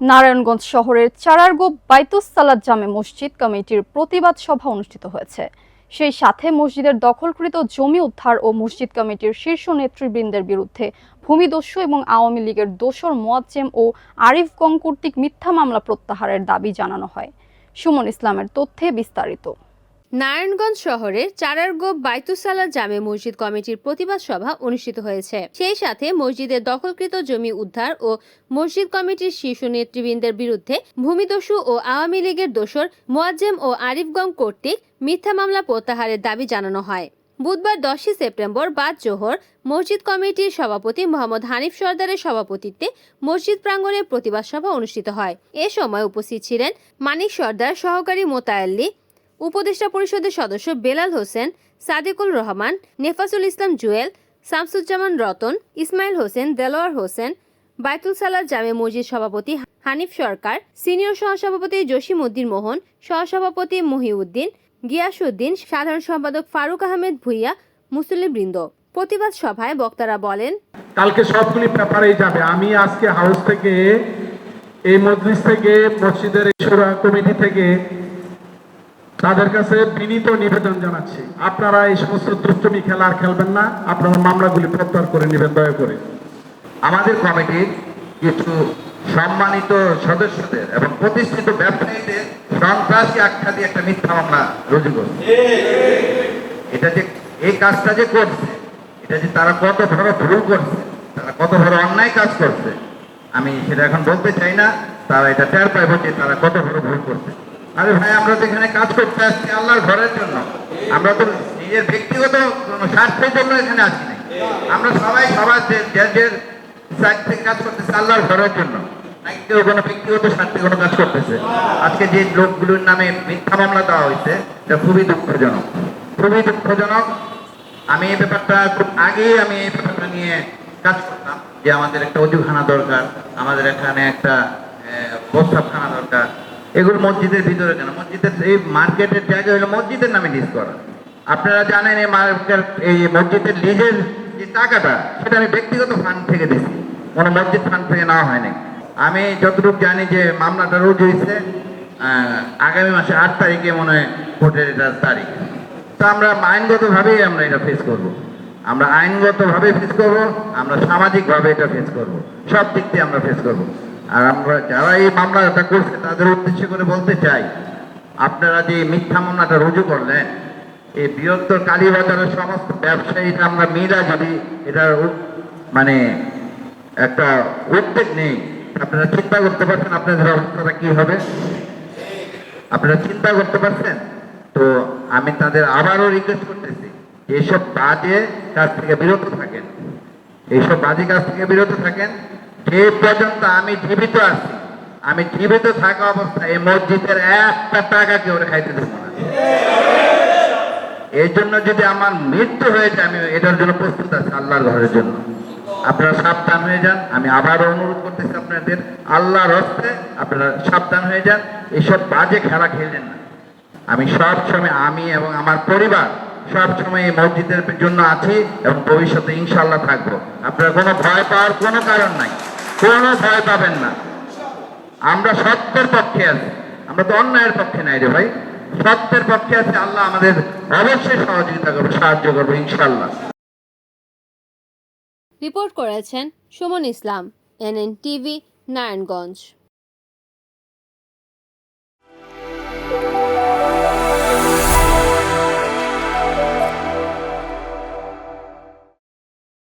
নারায়ণগঞ্জ শহরের চারারগো বাইতুস সালাদ জামে মসজিদ কমিটির প্রতিবাদ সভা অনুষ্ঠিত হয়েছে। সেই সাথে মসজিদের দখলকৃত জমি উদ্ধার ও মসজিদ কমিটির শীর্ষ নেতৃবৃন্দের বিরুদ্ধে ভূমিদস্যু এবং আওয়ামী লীগের দোসর মোয়াজ্জেম ও আরিফ গং কর্তৃক মিথ্যা মামলা প্রত্যাহারের দাবি জানানো হয়। সুমন ইসলামের তথ্যে বিস্তারিত। নারায়ণগঞ্জ শহরের চারারগো বাইতুসালা জামে মসজিদ কমিটির প্রতিবাদ সভা অনুষ্ঠিত হয়েছে। সেই সাথে মসজিদের দখলকৃত জমি উদ্ধার ও মসজিদ কমিটির শীর্ষ নেতৃবৃন্দের বিরুদ্ধে ভূমিদস্যু ও আওয়ামী লীগের দোসর মোয়াজ্জেম ও আরিফগং কর্তৃক মিথ্যা মামলা প্রত্যাহারের দাবি জানানো হয়। বুধবার দশই সেপ্টেম্বর বাদ জোহর মসজিদ কমিটির সভাপতি মোহাম্মদ হানিফ সর্দারের সভাপতিত্বে মসজিদ প্রাঙ্গণে প্রতিবাদ সভা অনুষ্ঠিত হয়। এ সময় উপস্থিত ছিলেন মানিক সর্দার, সহকারী মোতায়াল্লি উপদেষ্টা পরিষদের সদস্য বেলাল হোসেন, সাদিকুল রহমান, নেফাসুল ইসলাম জুয়েল, শামসুজ্জামান রতন, ইসমাইল হোসেন, দেলোয়ার হোসেন, বাইতুল সালাদ জামে মসজিদ সভাপতি হানিফ সরকার, সিনিয়র সহসভাপতি জসিম উদ্দিন মোহন, সহসভাপতি মহিউদ্দিন, গিয়াসউদ্দিন, সাধারণ সম্পাদক ফারুক আহমেদ ভুইয়া মুসলিমবৃন্দ প্রতিবাদ সভায় বক্তারা বলেন, কালকে সবগুলি পেপারেই যাবে। আমি আজকে হাউস থেকে, এই মজলিস থেকে, মসজিদের কমিটি থেকে তাদের কাছে বিনীত নিবেদন জানাচ্ছি। আপনারা এই সমস্ত দুষ্টমি খেলা আর খেলবেন না। আপনারা মামলাগুলি প্রত্যাহার করে নেবেন, দয়া করে। আমাদের কমিটির কিছু সম্মানিত সদস্যদের এবং প্রতিষ্ঠিত ব্যবসায়ীদের সন্ত্রাসী আখ্যা দিয়ে একটা মিথ্যা মামলা রুজু করছে। এটা যে এই কাজটা যে করছে, এটা যে তারা কত বড় ভুল করছে, তারা কত বড় অন্যায় কাজ করছে, আমি সেটা এখন বলতে চাই না। তারা এটা টের পাইব যে তারা কত বড় ভুল করছে। আরে ভাই, আমরা তো এখানে কাজ করতে আসছি আল্লাহর ঘরের জন্য। আমরা তো নিজের ব্যক্তিগত স্বার্থের জন্য এখানে আসি নাই। আমরা সবাই সবার যে- যে সাইড থেকে কাজ করতেছে আল্লাহর ঘরের জন্য। কেউ কোনো ব্যক্তিগত স্বার্থে কোনো কাজ করতেছে? আজকে যে লোকগুলোর নামে মিথ্যা মামলা দেওয়া হয়েছে, এটা খুবই দুঃখজনক। খুবই দুঃখজনক। আমি এই ব্যাপারটা খুব আগেই আমি এই ব্যাপারটা নিয়ে কাজ করতাম যে আমাদের একটা অজুখানা দরকার, আমাদের এখানে একটা প্রস্তাবখানা দরকার। এগুলো মসজিদের ভিতরে কেন মসজিদের এই মার্কেটের জায়গা হলো মসজিদের নামে লিজ করা আপনারা জানেন এই মার্কেট, এই মসজিদের লিজের যে টাকাটা, সেটা আমি ব্যক্তিগত ফান্ড থেকে দিচ্ছি কোনো মসজিদ ফান্ড থেকে নেওয়া হয়নি আমি যতটুকু জানি যে মামলাটা রোজ হয়েছে আগামী মাসে আট তারিখে মনে হয় ভোটের এটা তারিখ তো আমরা আইনগতভাবেই আমরা এটা ফেস করব। আমরা আইনগতভাবে ফেস করব, আমরা সামাজিকভাবে এটা ফেস করব। সব দিক দিয়ে আমরা ফেস করব। আর আমরা যারা এই মামলাটা করছে, তাদের উদ্দেশ্য করে বলতে চাই, আপনারা যে মিথ্যা মামলাটা রুজু করলেন, এই বৃহত্তর কালীবাজারের সমস্ত ব্যবসায়ীরা আমরা মিলা যদি এটার মানে একটা উদ্যোগ নেই, আপনারা চিন্তা করতে পারছেন আপনাদের অবস্থাটা কি হবে? আপনারা চিন্তা করতে পারছেন? তো আমি তাদের আবারও রিকোয়েস্ট করতেছি এইসব বাজে কাজ থেকে বিরত থাকেন। এইসব বাজে কাজ থেকে বিরত থাকেন যে পর্যন্ত আমি জীবিত আছি। আমি জীবিত থাকা অবস্থায় এই মসজিদের একটা টাকা কেউ খাইতে দেবো না। এই জন্য যদি আমার মৃত্যু হয়ে যায়, আমি এটার জন্য প্রস্তুত আছি আল্লাহর ঘরের জন্য। আপনারা সাবধান হয়ে যান। আমি আবারও অনুরোধ করতেছি আপনাদের, আল্লাহর হস্তে আপনারা সাবধান হয়ে যান। এইসব বাজে খেলা খেলেন না। আমি সব সময় আমি এবং আমার পরিবার সব সময় এই মসজিদের জন্য আছি এবং ভবিষ্যতে ইনশাল্লাহ থাকব। আপনারা কোনো ভয় পাওয়ার কোনো কারণ নাই। কোনো ভয় পাবেন না। আমরা সত্যের পক্ষে আছি। আমরা তো অন্যায়ের পক্ষে নাই রে ভাই। সত্যের পক্ষে আছি। আল্লাহ আমাদের অবশ্যই সহযোগিতা করবে, সাহায্য করবে ইনশাল্লাহ রিপোর্ট করেছেন সুমন ইসলাম এনএন টিভি নারায়ণগঞ্জ।